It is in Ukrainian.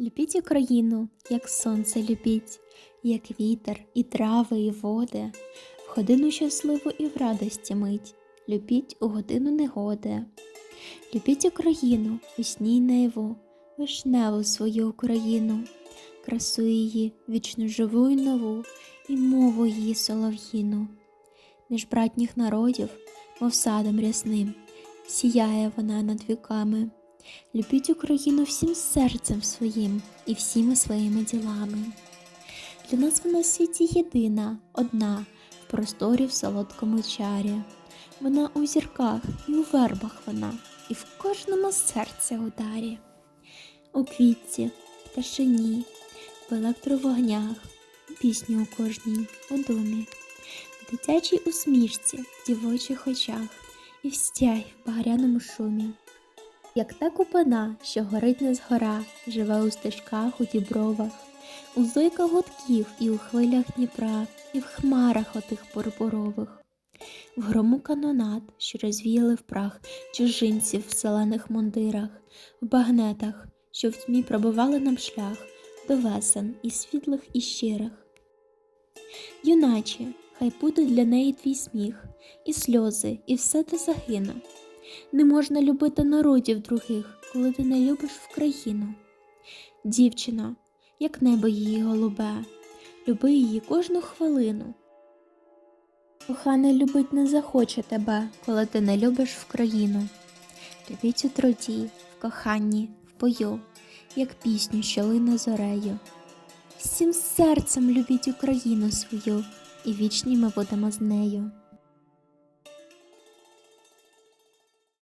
Любіть Україну, як сонце любіть, як вітер, і трави, і води, в годину щасливу і в радості мить, любіть у годину негоди. Любіть Україну, у сні й вишневу свою Україну, красу її, вічно живу й нову, і мову її солов'їну. Між братніх народів, мов садом рясним, сіяє вона над віками. Любіть Україну всім серцем своїм і всіми своїми ділами. Для нас вона в світі єдина, одна, в просторі в солодкому чарі. Вона у зірках і у вербах вона, і в кожному серця ударі. У квітці, пташині, в електровогнях, пісню у кожній у домі, в дитячій усмішці, в дівочих очах і в стягі в багряному шумі. Як та купина, що горить не згора, живе у стежках, у дібровах, у зойках гудків і у хвилях Дніпра, і в хмарах отих пурпурових, в грому канонат, що розвіяли в прах чужинців в зелених мундирах, в багнетах, що в тьмі пробивали нам шлях до весен і світлих, і щирих. Юначе, хай буде для неї твій сміх, і сльози, і все те загине. Не можна любити народів других, коли ти не любиш в країну. Дівчина, як небо її голубе, люби її кожну хвилину. Коханий любить не захоче тебе, коли ти не любиш в країну. Любіть у труді, в коханні, в бою, як пісню, що лине зорею. Всім серцем любіть Україну свою, і вічні ми будемо з нею.